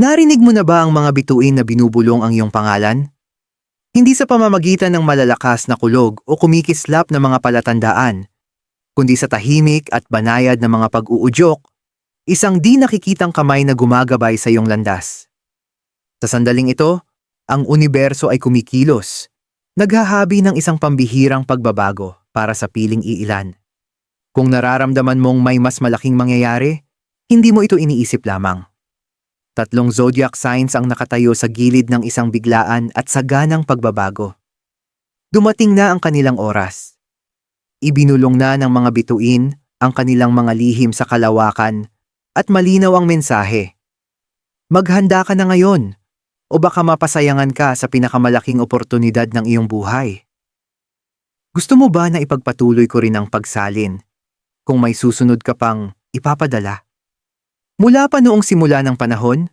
Narinig mo na ba ang mga bituin na binubulong ang iyong pangalan? Hindi sa pamamagitan ng malalakas na kulog o kumikislap na mga palatandaan, kundi sa tahimik at banayad na mga pag-uudyok, isang di nakikitang kamay na gumagabay sa iyong landas. Sa sandaling ito, ang universo ay kumikilos, naghahabi ng isang pambihirang pagbabago para sa piling iilan. Kung nararamdaman mong may mas malaking mangyayari, hindi mo ito iniisip lamang. Tatlong zodiac signs ang nakatayo sa gilid ng isang biglaan at saganang pagbabago. Dumating na ang kanilang oras. Ibinulong na ng mga bituin ang kanilang mga lihim sa kalawakan at malinaw ang mensahe. Maghanda ka na ngayon o baka mapasayangan ka sa pinakamalaking oportunidad ng iyong buhay. Gusto mo ba na ipagpatuloy ko rin ang pagsalin kung may susunod ka pang ipapadala? Mula pa noong simula ng panahon,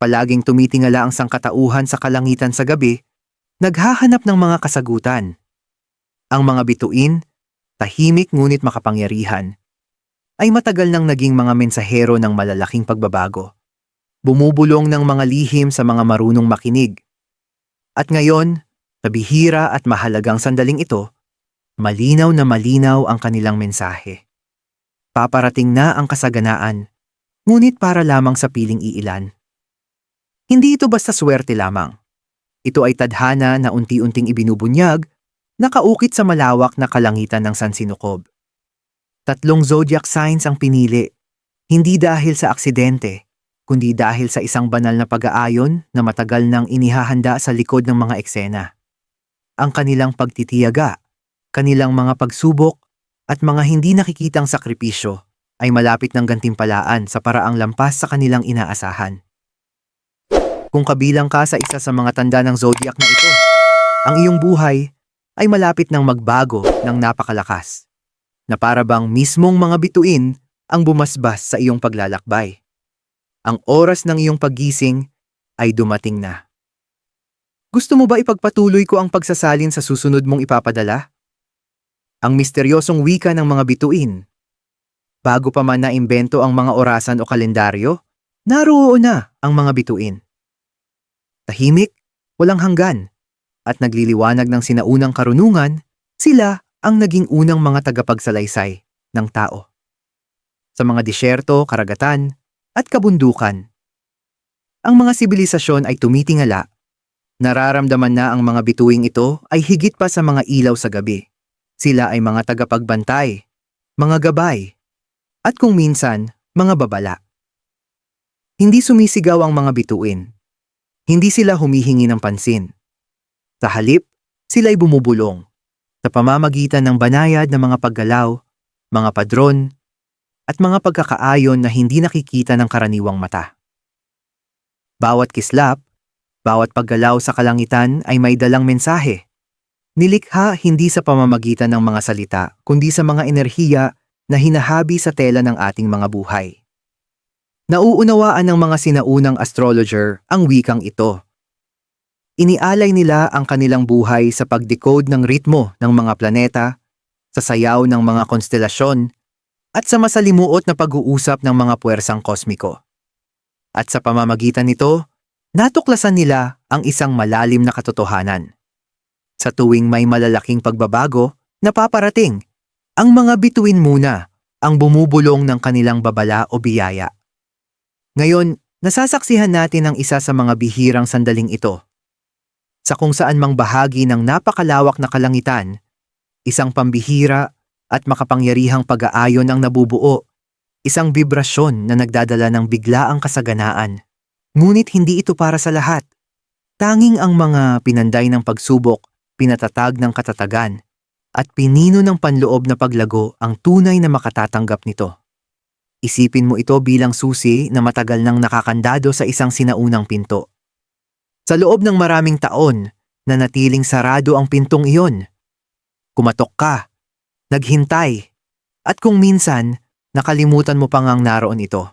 palaging tumitingala ang sangkatauhan sa kalangitan sa gabi, naghahanap ng mga kasagutan. Ang mga bituin, tahimik ngunit makapangyarihan, ay matagal nang naging mga mensahero ng malalaking pagbabago. Bumubulong ng mga lihim sa mga marunong makinig. At ngayon, sa bihira at mahalagang sandaling ito, malinaw na malinaw ang kanilang mensahe. Paparating na ang kasaganaan ngunit para lamang sa piling iilan. Hindi ito basta swerte lamang. Ito ay tadhana na unti-unting ibinubunyag, nakaukit sa malawak na kalangitan ng Sansinukob. Tatlong zodiac signs ang pinili, hindi dahil sa aksidente, kundi dahil sa isang banal na pag-aayon na matagal nang inihahanda sa likod ng mga eksena. Ang kanilang pagtitiyaga, kanilang mga pagsubok, at mga hindi nakikitang sakripisyo ay malapit ng gantimpalaan sa paraang lampas sa kanilang inaasahan. Kung kabilang ka sa isa sa mga tanda ng zodiac na ito, ang iyong buhay ay malapit ng magbago ng napakalakas, na para bang mismong mga bituin ang bumasbas sa iyong paglalakbay. Ang oras ng iyong paggising ay dumating na. Gusto mo ba ipagpatuloy ko ang pagsasalin sa susunod mong ipapadala? Ang misteryosong wika ng mga bituin Bago pa man naimbento ang mga orasan o kalendaryo, naroon na ang mga bituin. Tahimik, walang hanggan, at nagliliwanag ng sinaunang karunungan, sila ang naging unang mga tagapagsalaysay ng tao. Sa mga disyerto, karagatan, at kabundukan. Ang mga sibilisasyon ay tumitingala. Nararamdaman na ang mga bituing ito ay higit pa sa mga ilaw sa gabi. Sila ay mga tagapagbantay, mga gabay, at kung minsan, mga babala. Hindi sumisigaw ang mga bituin. Hindi sila humihingi ng pansin. Sa halip, sila'y bumubulong sa pamamagitan ng banayad na mga paggalaw, mga padron, at mga pagkakaayon na hindi nakikita ng karaniwang mata. Bawat kislap, bawat paggalaw sa kalangitan ay may dalang mensahe. Nilikha hindi sa pamamagitan ng mga salita, kundi sa mga enerhiya na hinahabi sa tela ng ating mga buhay. Nauunawaan ng mga sinaunang astrologer ang wikang ito. Inialay nila ang kanilang buhay sa pagdecode ng ritmo ng mga planeta, sa sayaw ng mga konstelasyon, at sa masalimuot na pag-uusap ng mga puwersang kosmiko. At sa pamamagitan nito, natuklasan nila ang isang malalim na katotohanan. Sa tuwing may malalaking pagbabago, napaparating ang mga bituin muna ang bumubulong ng kanilang babala o biyaya. Ngayon, nasasaksihan natin ang isa sa mga bihirang sandaling ito. Sa kung saan mang bahagi ng napakalawak na kalangitan, isang pambihira at makapangyarihang pag-aayon ang nabubuo, isang vibrasyon na nagdadala ng biglaang kasaganaan. Ngunit hindi ito para sa lahat. Tanging ang mga pinanday ng pagsubok, pinatatag ng katatagan, at pinino ng panloob na paglago ang tunay na makatatanggap nito. Isipin mo ito bilang susi na matagal nang nakakandado sa isang sinaunang pinto. Sa loob ng maraming taon, nanatiling sarado ang pintong iyon. Kumatok ka, naghintay, at kung minsan, nakalimutan mo pang ang naroon ito.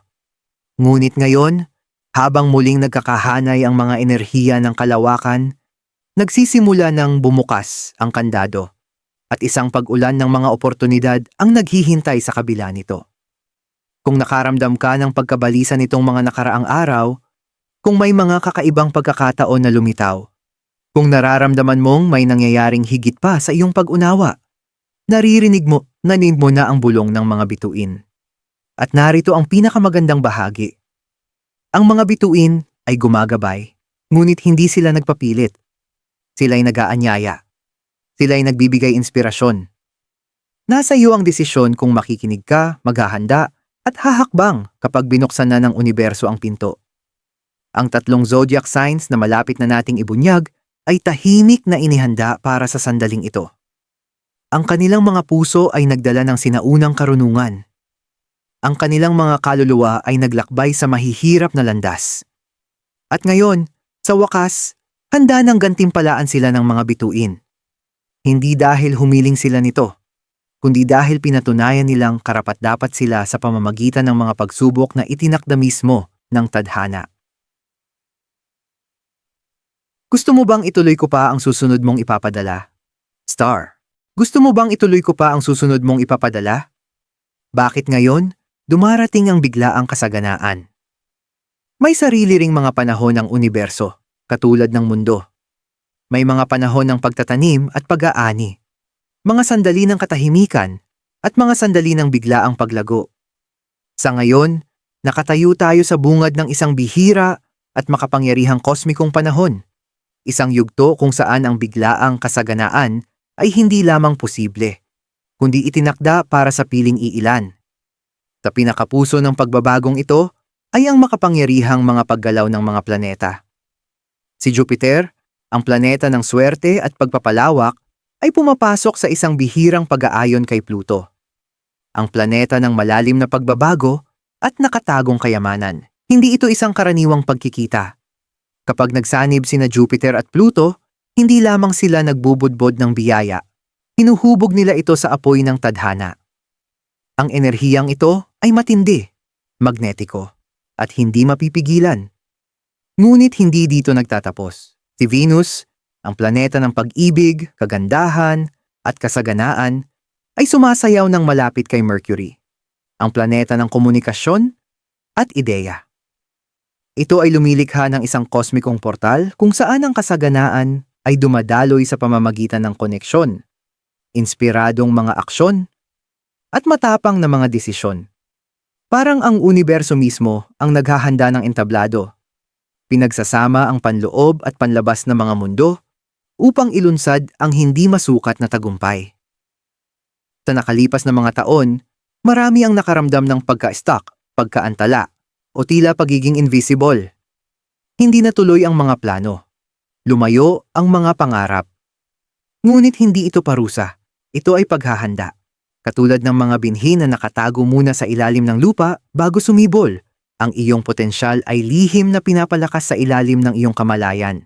Ngunit ngayon, habang muling nagkakahanay ang mga enerhiya ng kalawakan, nagsisimula ng bumukas ang kandado at isang pag-ulan ng mga oportunidad ang naghihintay sa kabila nito. Kung nakaramdam ka ng pagkabalisa nitong mga nakaraang araw, kung may mga kakaibang pagkakataon na lumitaw. Kung nararamdaman mong may nangyayaring higit pa sa iyong pag-unawa, naririnig mo, nanin mo na ang bulong ng mga bituin. At narito ang pinakamagandang bahagi. Ang mga bituin ay gumagabay, ngunit hindi sila nagpapilit. Sila'y nagaanyaya. Sila'y nagbibigay inspirasyon. Nasa iyo ang desisyon kung makikinig ka, maghahanda, at hahakbang kapag binuksan na ng universo ang pinto. Ang tatlong zodiac signs na malapit na nating ibunyag ay tahimik na inihanda para sa sandaling ito. Ang kanilang mga puso ay nagdala ng sinaunang karunungan. Ang kanilang mga kaluluwa ay naglakbay sa mahihirap na landas. At ngayon, sa wakas, handa ng gantimpalaan sila ng mga bituin. Hindi dahil humiling sila nito, kundi dahil pinatunayan nilang karapat-dapat sila sa pamamagitan ng mga pagsubok na itinakda mismo ng tadhana. Gusto mo bang ituloy ko pa ang susunod mong ipapadala? Star, gusto mo bang ituloy ko pa ang susunod mong ipapadala? Bakit ngayon, dumarating ang biglaang kasaganaan? May sarili ring mga panahon ng universo, katulad ng mundo. May mga panahon ng pagtatanim at pag-aani. Mga sandali ng katahimikan at mga sandali ng biglaang paglago. Sa ngayon, nakatayo tayo sa bungad ng isang bihira at makapangyarihang kosmikong panahon. Isang yugto kung saan ang biglaang kasaganaan ay hindi lamang posible, kundi itinakda para sa piling iilan. Sa pinakapuso ng pagbabagong ito ay ang makapangyarihang mga paggalaw ng mga planeta. Si Jupiter, ang planeta ng swerte at pagpapalawak, ay pumapasok sa isang bihirang pag-aayon kay Pluto. Ang planeta ng malalim na pagbabago at nakatagong kayamanan. Hindi ito isang karaniwang pagkikita. Kapag nagsanib sina Jupiter at Pluto, hindi lamang sila nagbubudbod ng biyaya. Hinuhubog nila ito sa apoy ng tadhana. Ang enerhiyang ito ay matindi, magnetiko, at hindi mapipigilan. Ngunit hindi dito nagtatapos. Si Venus, ang planeta ng pag-ibig, kagandahan, at kasaganaan, ay sumasayaw ng malapit kay Mercury, ang planeta ng komunikasyon at ideya. Ito ay lumilikha ng isang kosmikong portal kung saan ang kasaganaan ay dumadaloy sa pamamagitan ng koneksyon, inspiradong mga aksyon, at matapang na mga desisyon. Parang ang universo mismo ang naghahanda ng entablado. Pinagsasama ang panloob at panlabas ng mga mundo upang ilunsad ang hindi masukat na tagumpay. Sa nakalipas na mga taon, marami ang nakaramdam ng pagka-stuck, pagkaantala, o tila pagiging invisible. Hindi natuloy ang mga plano. Lumayo ang mga pangarap. Ngunit hindi ito parusa. Ito ay paghahanda. Katulad ng mga binhi na nakatago muna sa ilalim ng lupa bago sumibol, ang iyong potensyal ay lihim na pinapalakas sa ilalim ng iyong kamalayan.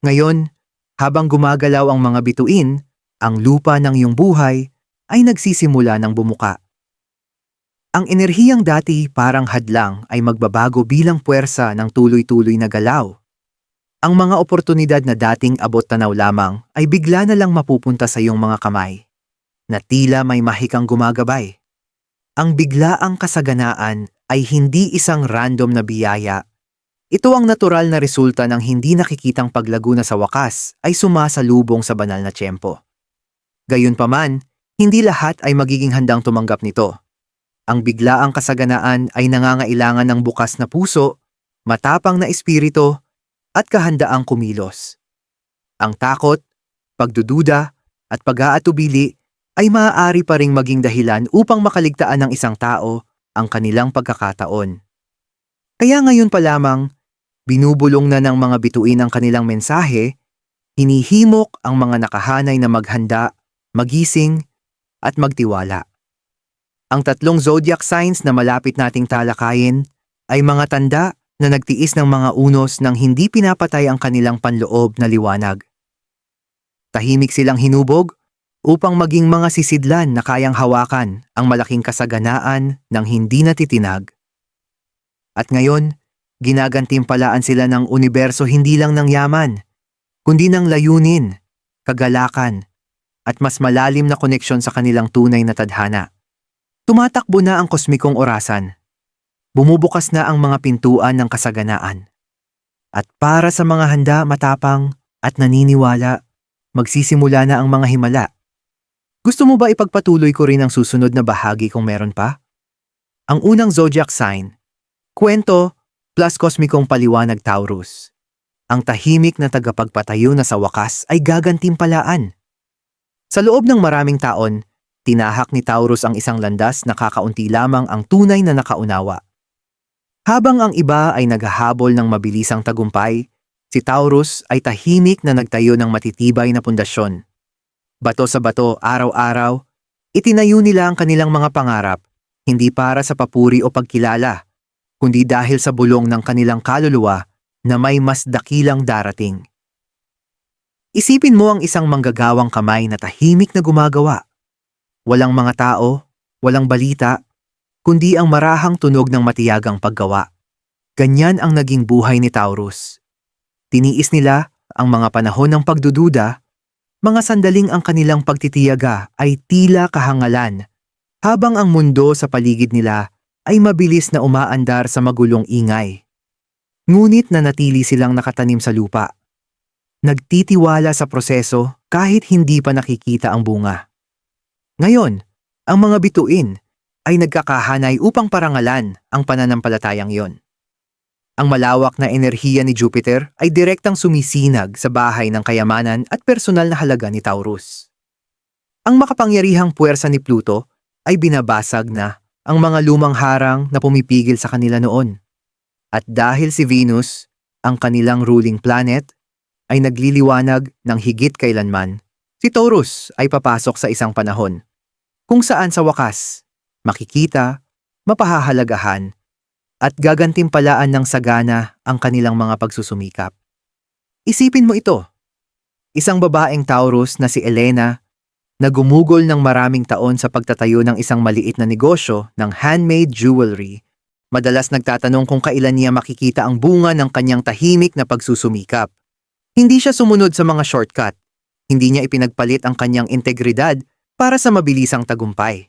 Ngayon, habang gumagalaw ang mga bituin, ang lupa ng iyong buhay ay nagsisimula ng bumuka. Ang enerhiyang dati parang hadlang ay magbabago bilang puwersa ng tuloy-tuloy na galaw. Ang mga oportunidad na dating abot tanaw lamang ay bigla na lang mapupunta sa iyong mga kamay, na tila may mahikang gumagabay. Ang biglaang kasaganaan ay hindi isang random na biyaya. Ito ang natural na resulta ng hindi nakikitang paglago na sa wakas ay sumasalubong sa banal na tiyempo. Gayunpaman, hindi lahat ay magiging handang tumanggap nito. Ang biglaang kasaganaan ay nangangailangan ng bukas na puso, matapang na espiritu, at kahandaang kumilos. Ang takot, pagdududa, at pag-aatubili ay maaari pa ring maging dahilan upang makaligtaan ng isang tao ang kanilang pagkakataon. Kaya ngayon pa lamang, binubulong na ng mga bituin ang kanilang mensahe, hinihimok ang mga nakahanay na maghanda, magising, at magtiwala. Ang tatlong zodiac signs na malapit nating talakayin ay mga tanda na nagtiis ng mga unos nang hindi pinapatay ang kanilang panloob na liwanag. Tahimik silang hinubog upang maging mga sisidlan na kayang hawakan ang malaking kasaganaan ng hindi natitinag. At ngayon, ginagantimpalaan sila ng universo hindi lang ng yaman, kundi ng layunin, kagalakan, at mas malalim na koneksyon sa kanilang tunay na tadhana. Tumatakbo na ang kosmikong orasan. Bumubukas na ang mga pintuan ng kasaganaan. At para sa mga handa, matapang at naniniwala, magsisimula na ang mga himala. Gusto mo ba ipagpatuloy ko rin ang susunod na bahagi kung meron pa? Ang unang zodiac sign, kwento plus kosmikong paliwanag Taurus. Ang tahimik na tagapagpatayo na sa wakas ay gagantimpalaan. Sa loob ng maraming taon, tinahak ni Taurus ang isang landas na kakaunti lamang ang tunay na nakaunawa. Habang ang iba ay naghahabol ng mabilisang tagumpay, si Taurus ay tahimik na nagtayo ng matitibay na pundasyon. Bato sa bato, araw-araw, itinayo nila ang kanilang mga pangarap, hindi para sa papuri o pagkilala, kundi dahil sa bulong ng kanilang kaluluwa na may mas dakilang darating. Isipin mo ang isang manggagawang kamay na tahimik na gumagawa. Walang mga tao, walang balita, kundi ang marahang tunog ng matiyagang paggawa. Ganyan ang naging buhay ni Taurus. Tiniis nila ang mga panahon ng pagdududa, mga sandaling ang kanilang pagtitiyaga ay tila kahangalan, habang ang mundo sa paligid nila ay mabilis na umaandar sa magulong ingay. Ngunit nanatili silang nakatanim sa lupa. Nagtitiwala sa proseso kahit hindi pa nakikita ang bunga. Ngayon, ang mga bituin ay nagkakahanay upang parangalan ang pananampalatayang yon. Ang malawak na enerhiya ni Jupiter ay direktang sumisinag sa bahay ng kayamanan at personal na halaga ni Taurus. Ang makapangyarihang puwersa ni Pluto ay binabasag na ang mga lumang harang na pumipigil sa kanila noon. At dahil si Venus, ang kanilang ruling planet, ay nagliliwanag ng higit kailanman, si Taurus ay papasok sa isang panahon kung saan sa wakas, makikita, mapahahalagahan, at gagantimpalaan ng sagana ang kanilang mga pagsusumikap. Isipin mo ito. Isang babaeng Taurus na si Elena na gumugol ng maraming taon sa pagtatayo ng isang maliit na negosyo ng handmade jewelry, madalas nagtatanong kung kailan niya makikita ang bunga ng kanyang tahimik na pagsusumikap. Hindi siya sumunod sa mga shortcut. Hindi niya ipinagpalit ang kanyang integridad para sa mabilisang tagumpay.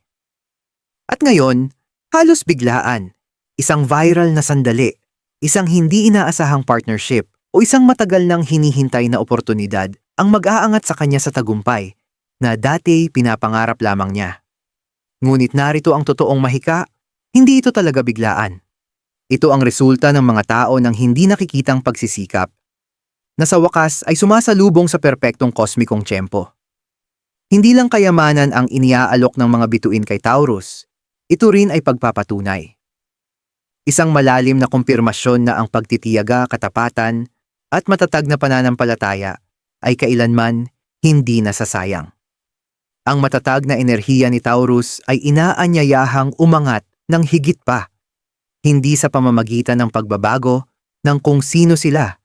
At ngayon, halos biglaan, isang viral na sandali, isang hindi inaasahang partnership o isang matagal nang hinihintay na oportunidad ang mag-aangat sa kanya sa tagumpay na dati pinapangarap lamang niya. Ngunit narito ang totoong mahika, hindi ito talaga biglaan. Ito ang resulta ng mga tao ng hindi nakikitang pagsisikap na sa wakas ay sumasalubong sa perpektong kosmikong tiyempo. Hindi lang kayamanan ang iniaalok ng mga bituin kay Taurus, ito rin ay pagpapatunay. Isang malalim na kumpirmasyon na ang pagtitiyaga, katapatan, at matatag na pananampalataya ay kailanman hindi nasasayang. Ang matatag na enerhiya ni Taurus ay inaanyayahang umangat ng higit pa, hindi sa pamamagitan ng pagbabago ng kung sino sila,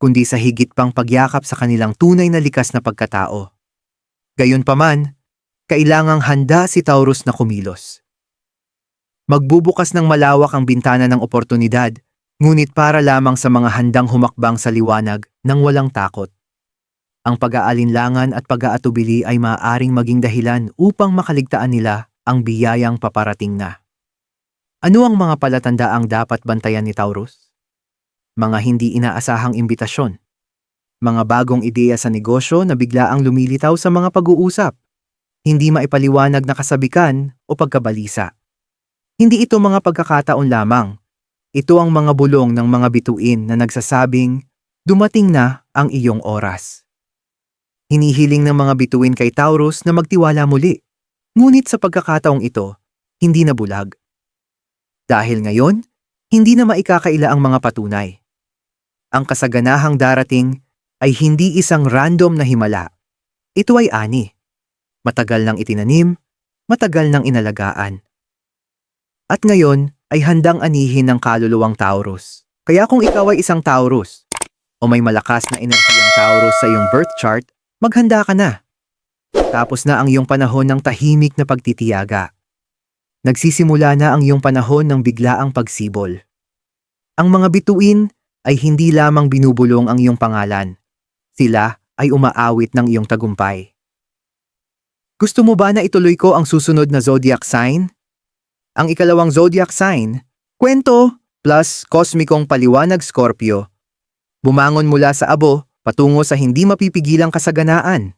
kundi sa higit pang pagyakap sa kanilang tunay na likas na pagkatao. Gayunpaman, kailangang handa si Taurus na kumilos. Magbubukas ng malawak ang bintana ng oportunidad, ngunit para lamang sa mga handang humakbang sa liwanag ng walang takot. Ang pag-aalinlangan at pag-aatubili ay maaaring maging dahilan upang makaligtaan nila ang biyayang paparating na. Ano ang mga palatandaang dapat bantayan ni Taurus? Mga hindi inaasahang imbitasyon. Mga bagong ideya sa negosyo na biglaang lumilitaw sa mga pag-uusap. Hindi maipaliwanag na kasabikan o pagkabalisa. Hindi ito mga pagkakataon lamang. Ito ang mga bulong ng mga bituin na nagsasabing, dumating na ang iyong oras. Hinihiling ng mga bituin kay Taurus na magtiwala muli. Ngunit sa pagkakataong ito, hindi na bulag. Dahil ngayon, hindi na maikakaila ang mga patunay. Ang kasaganahang darating ay hindi isang random na himala. Ito ay ani. Matagal nang itinanim, matagal nang inalagaan. At ngayon ay handang anihin ng kaluluwang Taurus. Kaya kung ikaw ay isang Taurus o may malakas na enerhiyang Taurus sa iyong birth chart, maghanda ka na. Tapos na ang iyong panahon ng tahimik na pagtitiyaga. Nagsisimula na ang iyong panahon ng biglaang pagsibol. Ang mga bituin ay hindi lamang binubulong ang iyong pangalan. Sila ay umaawit ng iyong tagumpay. Gusto mo ba na ituloy ko ang susunod na zodiac sign? Ang ikalawang zodiac sign, kwento plus kosmikong paliwanag Scorpio, Bumangon mula sa abo patungo sa hindi mapipigilang kasaganaan.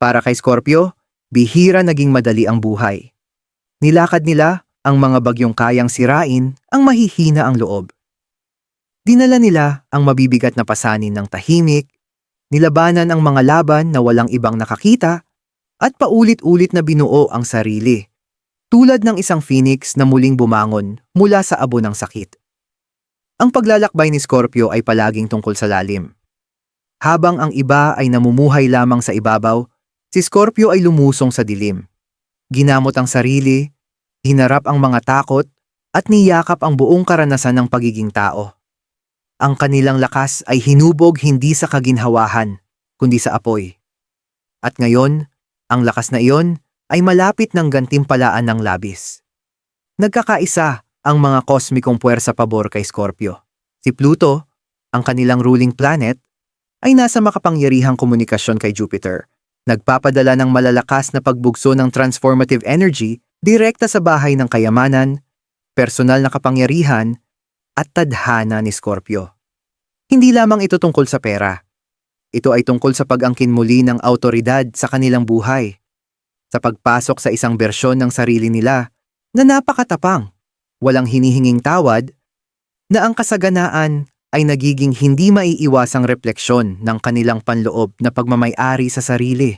Para kay Scorpio, bihira naging madali ang buhay. Nilakad nila ang mga bagyong kayang sirain ang mahihina ang loob. Dinala nila ang mabibigat na pasanin ng tahimik, nilabanan ang mga laban na walang ibang nakakita, at paulit-ulit na binuo ang sarili. Tulad ng isang phoenix na muling bumangon mula sa abo ng sakit. Ang paglalakbay ni Scorpio ay palaging tungkol sa lalim. Habang ang iba ay namumuhay lamang sa ibabaw, si Scorpio ay lumusong sa dilim. Ginamot ang sarili, hinarap ang mga takot, at niyakap ang buong karanasan ng pagiging tao. Ang kanilang lakas ay hinubog hindi sa kaginhawahan, kundi sa apoy. At ngayon, ang lakas na iyon ay malapit ng gantimpalaan ng labis. Nagkakaisa ang mga kosmikong puwersa pabor kay Scorpio. Si Pluto, ang kanilang ruling planet, ay nasa makapangyarihang komunikasyon kay Jupiter. Nagpapadala ng malalakas na pagbugso ng transformative energy direkta sa bahay ng kayamanan, personal na kapangyarihan, at tadhana ni Scorpio. Hindi lamang ito tungkol sa pera. Ito ay tungkol sa pag-angkin muli ng autoridad sa kanilang buhay. Sa pagpasok sa isang bersyon ng sarili nila na napakatapang, walang hinihinging tawad, na ang kasaganaan ay nagiging hindi maiiwasang refleksyon ng kanilang panloob na pagmamayari sa sarili.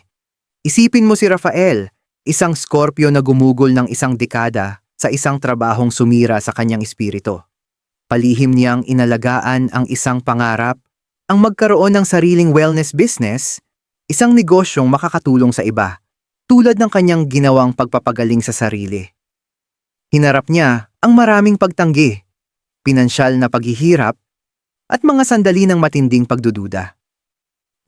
Isipin mo si Rafael, isang Scorpio na gumugol ng isang dekada sa isang trabahong sumira sa kanyang espiritu. Palihim niyang inalagaan ang isang pangarap, ang magkaroon ng sariling wellness business, isang negosyong makakatulong sa iba, tulad ng kanyang ginawang pagpapagaling sa sarili. Hinarap niya ang maraming pagtanggi, pinansyal na paghihirap, at mga sandali ng matinding pagdududa.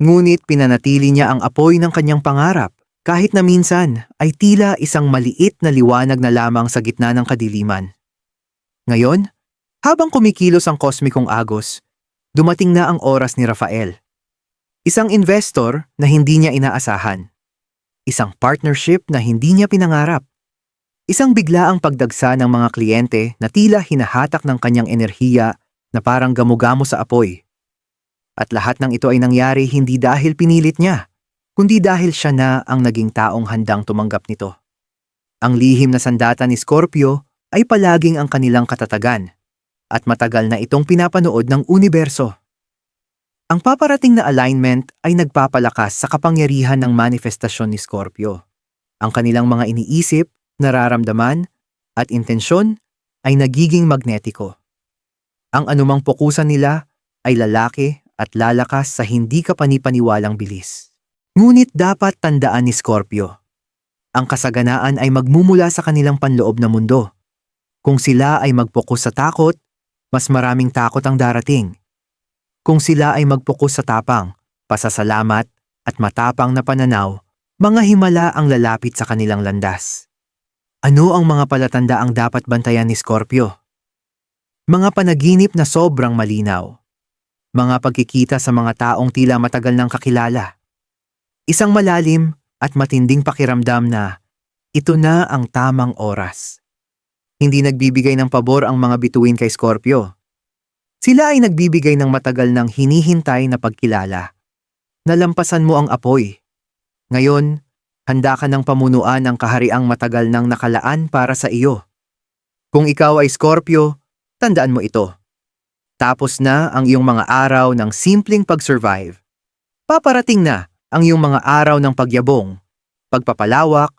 Ngunit pinanatili niya ang apoy ng kanyang pangarap kahit na minsan ay tila isang maliit na liwanag na lamang sa gitna ng kadiliman. Ngayon, habang kumikilos ang kosmikong agos, dumating na ang oras ni Rafael. Isang investor na hindi niya inaasahan. Isang partnership na hindi niya pinangarap. Isang biglaang pagdagsa ng mga kliyente na tila hinahatak ng kanyang enerhiya na parang gamugamo sa apoy. At lahat ng ito ay nangyari hindi dahil pinilit niya, kundi dahil siya na ang naging taong handang tumanggap nito. Ang lihim na sandata ni Scorpio ay palaging ang kanilang katatagan at matagal na itong pinapanood ng universo. Ang paparating na alignment ay nagpapalakas sa kapangyarihan ng manifestasyon ni Scorpio. Ang kanilang mga iniisip, nararamdaman, at intensyon ay nagiging magnetiko. Ang anumang pokusan nila ay lalaki at lalakas sa hindi kapanipaniwalang bilis. Ngunit dapat tandaan ni Scorpio, ang kasaganaan ay magmumula sa kanilang panloob na mundo. Kung sila ay magpokus sa takot, mas maraming takot ang darating. Kung sila ay magpokus sa tapang, pasasalamat, at matapang na pananaw, mga himala ang lalapit sa kanilang landas. Ano ang mga palatandaang dapat bantayan ni Scorpio? Mga panaginip na sobrang malinaw. Mga pagkikita sa mga taong tila matagal ng kakilala. Isang malalim at matinding pakiramdam na ito na ang tamang oras. Hindi nagbibigay ng pabor ang mga bituin kay Scorpio. Sila ay nagbibigay ng matagal ng hinihintay na pagkilala. Nalampasan mo ang apoy. Ngayon, handa ka ng pamunuan ang kahariang matagal nang nakalaan para sa iyo. Kung ikaw ay Scorpio, tandaan mo ito. Tapos na ang iyong mga araw ng simpleng pag-survive. Paparating na ang iyong mga araw ng pagyabong, pagpapalawak,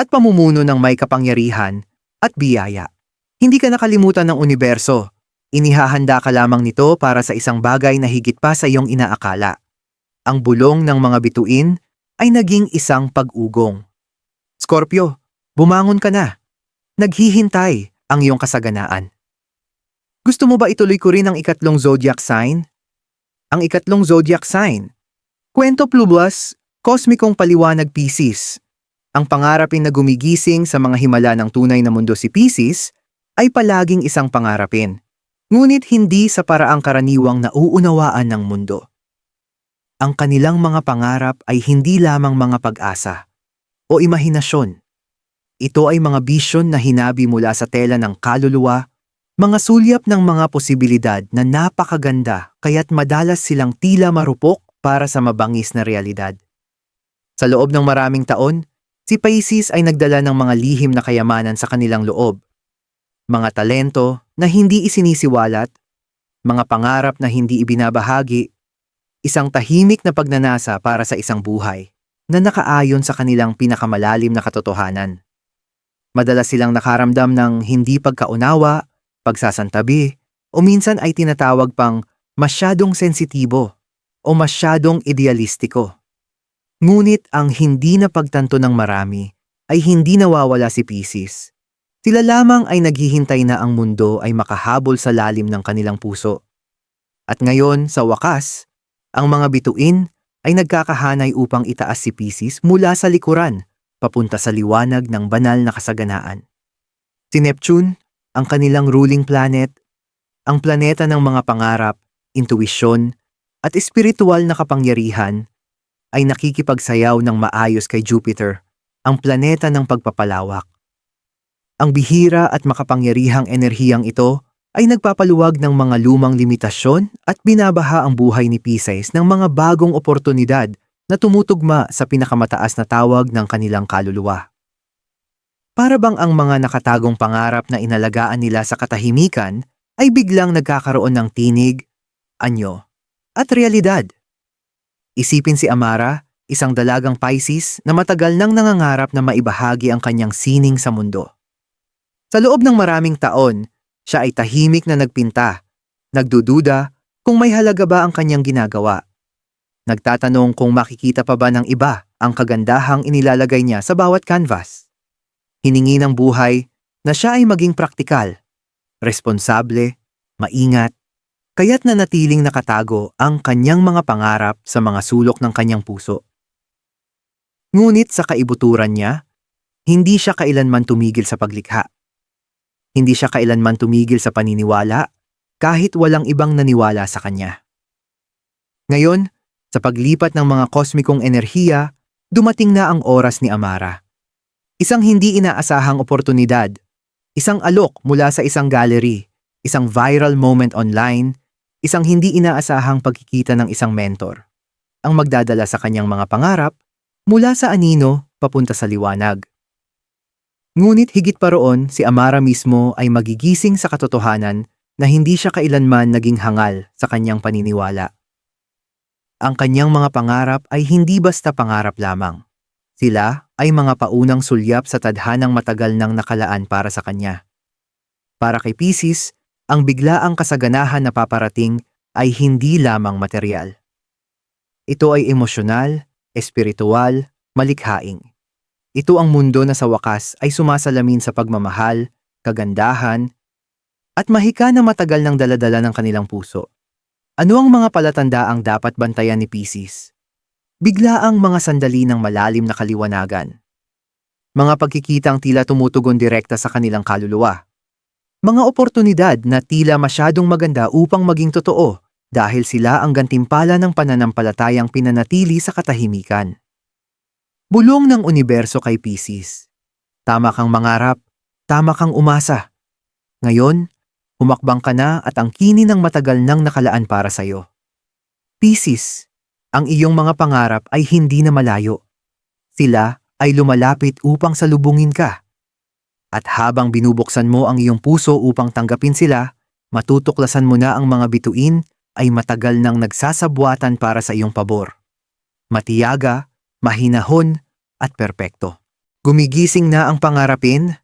at pamumuno ng may kapangyarihan at biyaya. Hindi ka nakalimutan ng universo. Inihahanda ka lamang nito para sa isang bagay na higit pa sa iyong inaakala. Ang bulong ng mga bituin ay naging isang pag-ugong. Scorpio, bumangon ka na. Naghihintay ang iyong kasaganaan. Gusto mo ba ituloy ko rin ang ikatlong zodiac sign? Ang ikatlong zodiac sign. Kwento Plubas, Kosmikong Paliwanag Pisces. Ang pangarapin na gumigising sa mga himala ng tunay na mundo si Pisces ay palaging isang pangarapin, ngunit hindi sa paraang karaniwang nauunawaan ng mundo. Ang kanilang mga pangarap ay hindi lamang mga pag-asa o imahinasyon. Ito ay mga bisyon na hinabi mula sa tela ng kaluluwa Mga sulyap ng mga posibilidad na napakaganda kaya't madalas silang tila marupok para sa mabangis na realidad. Sa loob ng maraming taon, si Pisces ay nagdala ng mga lihim na kayamanan sa kanilang loob. Mga talento na hindi isinisiwalat, mga pangarap na hindi ibinabahagi, isang tahimik na pagnanasa para sa isang buhay na nakaayon sa kanilang pinakamalalim na katotohanan. Madalas silang nakaramdam ng hindi pagkaunawa, pagsasantabi, o minsan ay tinatawag pang masyadong sensitibo o masyadong idealistiko. Ngunit ang hindi na pagtanto ng marami ay hindi nawawala si Pisces. Sila lamang ay naghihintay na ang mundo ay makahabol sa lalim ng kanilang puso. At ngayon, sa wakas, ang mga bituin ay nagkakahanay upang itaas si Pisces mula sa likuran papunta sa liwanag ng banal na kasaganaan. Si Neptune, ang kanilang ruling planet, ang planeta ng mga pangarap, intuwisyon, at espiritual na kapangyarihan, ay nakikipagsayaw ng maayos kay Jupiter, ang planeta ng pagpapalawak. Ang bihira at makapangyarihang enerhiyang ito ay nagpapaluwag ng mga lumang limitasyon at binabaha ang buhay ni Pisces ng mga bagong oportunidad na tumutugma sa pinakamataas na tawag ng kanilang kaluluwa. Para bang ang mga nakatagong pangarap na inalagaan nila sa katahimikan ay biglang nagkakaroon ng tinig, anyo, at realidad. Isipin si Amara, isang dalagang Pisces na matagal nang nangangarap na maibahagi ang kanyang sining sa mundo. Sa loob ng maraming taon, siya ay tahimik na nagpinta, nagdududa kung may halaga ba ang kanyang ginagawa Nagtatanong kung makikita pa ba ng iba ang kagandahang inilalagay niya sa bawat canvas. Hiningi ng buhay na siya ay maging praktikal, responsable, maingat, kaya't nanatiling nakatago ang kanyang mga pangarap sa mga sulok ng kanyang puso. Ngunit sa kaibuturan niya, hindi siya kailanman tumigil sa paglikha. Hindi siya kailanman tumigil sa paniniwala kahit walang ibang naniwala sa kanya. Ngayon, sa paglipat ng mga kosmikong enerhiya, dumating na ang oras ni Amara. Isang hindi inaasahang oportunidad, isang alok mula sa isang gallery, isang viral moment online, isang hindi inaasahang pagkikita ng isang mentor. Ang magdadala sa kanyang mga pangarap mula sa anino papunta sa liwanag. Ngunit higit pa roon, si Amara mismo ay magigising sa katotohanan na hindi siya kailanman naging hangal sa kanyang paniniwala. Ang kanyang mga pangarap ay hindi basta pangarap lamang. Sila ay mga paunang sulyap sa tadhanang matagal nang nakalaan para sa kanya. Para kay Pisces, ang biglaang kasaganahan na paparating ay hindi lamang material. Ito ay emosyonal, espiritual, malikhaing. Ito ang mundo na sa wakas ay sumasalamin sa pagmamahal, kagandahan, at mahika na matagal ng daladala ng kanilang puso. Ano ang mga palatandaang dapat bantayan ni Pisces? Bigla ang mga sandali ng malalim na kaliwanagan. Mga pagkikitang tila tumutugon direkta sa kanilang kaluluwa. Mga oportunidad na tila masyadong maganda upang maging totoo dahil sila ang gantimpala ng pananampalatayang pinanatili sa katahimikan. Bulong ng universo kay Pisces. Tama kang mangarap, tama kang umasa. Ngayon, Humakbang ka na at ang kini ng matagal nang nakalaan para sa'yo. Pisces, ang iyong mga pangarap ay hindi na malayo. Sila ay lumalapit upang salubungin ka. At habang binubuksan mo ang iyong puso upang tanggapin sila, matutuklasan mo na ang mga bituin ay matagal nang nagsasabwatan para sa iyong pabor. Matiyaga, mahinahon, at perpekto. Gumigising na ang pangarapin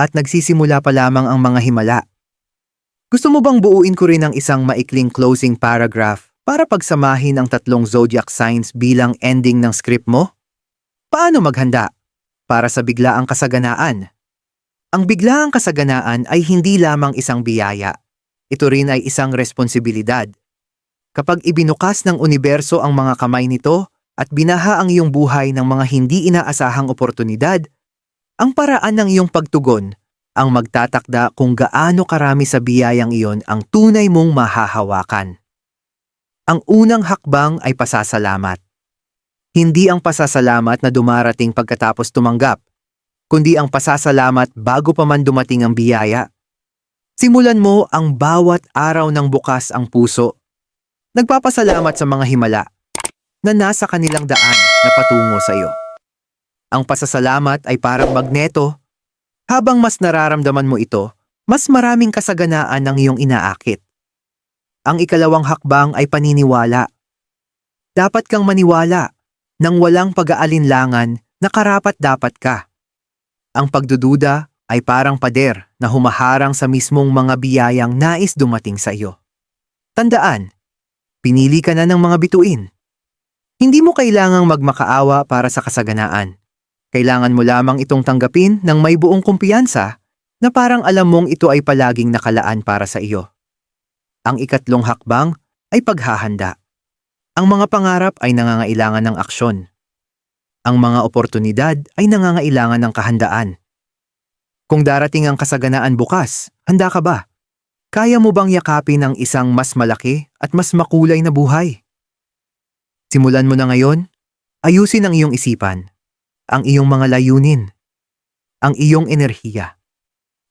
at nagsisimula pa lamang ang mga himala gusto mo bang buuin ko rin ang isang maikling closing paragraph para pagsamahin ang tatlong zodiac signs bilang ending ng script mo? Paano maghanda? Para sa biglaang kasaganaan. Ang biglaang kasaganaan ay hindi lamang isang biyaya. Ito rin ay isang responsibilidad. Kapag ibinukas ng universo ang mga kamay nito at binaha ang iyong buhay ng mga hindi inaasahang oportunidad, ang paraan ng iyong pagtugon ang magtatakda kung gaano karami sa biyayang iyon ang tunay mong mahahawakan. Ang unang hakbang ay pasasalamat. Hindi ang pasasalamat na dumarating pagkatapos tumanggap, kundi ang pasasalamat bago pa man dumating ang biyaya. Simulan mo ang bawat araw ng bukas ang puso. Nagpapasalamat sa mga himala na nasa kanilang daan na patungo sa iyo. Ang pasasalamat ay parang magneto. Habang mas nararamdaman mo ito, mas maraming kasaganaan ang iyong inaakit. Ang ikalawang hakbang ay paniniwala. Dapat kang maniwala nang walang pag-aalinlangan na karapat dapat ka. Ang pagdududa ay parang pader na humaharang sa mismong mga biyayang nais dumating sa iyo. Tandaan, pinili ka na ng mga bituin. Hindi mo kailangang magmakaawa para sa kasaganaan. Kailangan mo lamang itong tanggapin ng may buong kumpiyansa na parang alam mong ito ay palaging nakalaan para sa iyo. Ang ikatlong hakbang ay paghahanda. Ang mga pangarap ay nangangailangan ng aksyon. Ang mga oportunidad ay nangangailangan ng kahandaan. Kung darating ang kasaganaan bukas, handa ka ba? Kaya mo bang yakapin ang isang mas malaki at mas makulay na buhay? Simulan mo na ngayon, ayusin ang iyong isipan, ang iyong mga layunin, ang iyong enerhiya.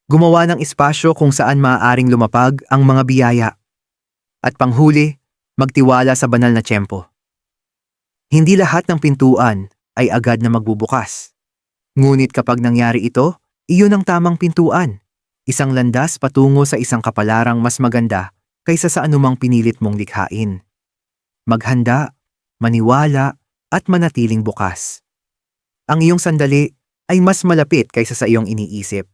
Gumawa ng espasyo kung saan maaaring lumapag ang mga biyaya. At panghuli, magtiwala sa banal na tiyempo. Hindi lahat ng pintuan ay agad na magbubukas. Ngunit kapag nangyari ito, iyon ang tamang pintuan. Isang landas patungo sa isang kapalarang mas maganda kaysa sa anumang pinilit mong likhain. Maghanda, maniwala, at manatiling bukas. Ang iyong sandali ay mas malapit kaysa sa iyong iniisip.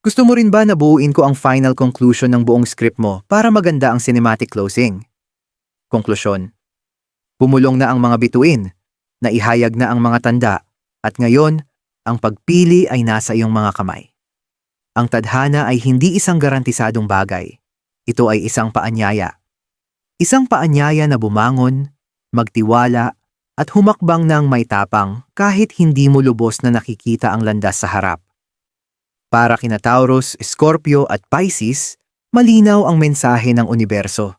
Gusto mo rin ba na buuin ko ang final conclusion ng buong script mo para maganda ang cinematic closing? Konklusyon. Pumulong na ang mga bituin, naihayag na ang mga tanda, at ngayon, ang pagpili ay nasa iyong mga kamay. Ang tadhana ay hindi isang garantisadong bagay. Ito ay isang paanyaya. Isang paanyaya na bumangon, magtiwala, at humakbang ng may tapang kahit hindi mo lubos na nakikita ang landas sa harap. Para kina Taurus, Scorpio at Pisces, malinaw ang mensahe ng universo.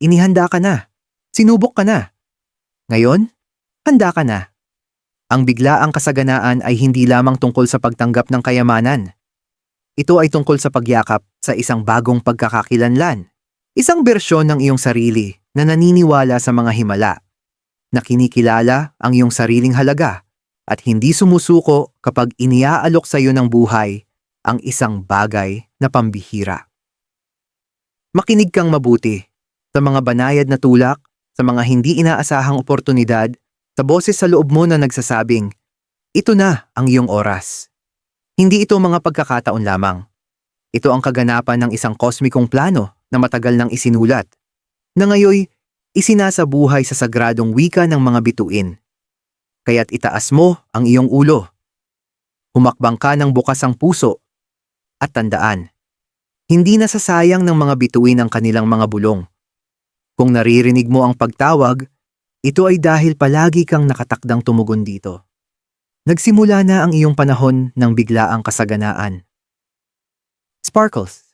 Inihanda ka na. Sinubok ka na. Ngayon, handa ka na. Ang biglaang kasaganaan ay hindi lamang tungkol sa pagtanggap ng kayamanan. Ito ay tungkol sa pagyakap sa isang bagong pagkakakilanlan. Isang bersyon ng iyong sarili na naniniwala sa mga himala. Na kinikilala ang iyong sariling halaga at hindi sumusuko kapag iniaalok sa iyo ng buhay ang isang bagay na pambihira. Makinig kang mabuti sa mga banayad na tulak, sa mga hindi inaasahang oportunidad, sa boses sa loob mo na nagsasabing, ito na ang iyong oras. Hindi ito mga pagkakataon lamang. Ito ang kaganapan ng isang kosmikong plano na matagal nang isinulat, na ngayoy isinasabuhay sa sagradong wika ng mga bituin. Kaya't itaas mo ang iyong ulo. Humakbang ka ng bukas ang puso. At tandaan, hindi nasasayang ng mga bituin ang kanilang mga bulong. Kung naririnig mo ang pagtawag, ito ay dahil palagi kang nakatakdang tumugon dito. Nagsimula na ang iyong panahon ng biglaang kasaganaan. Sparkles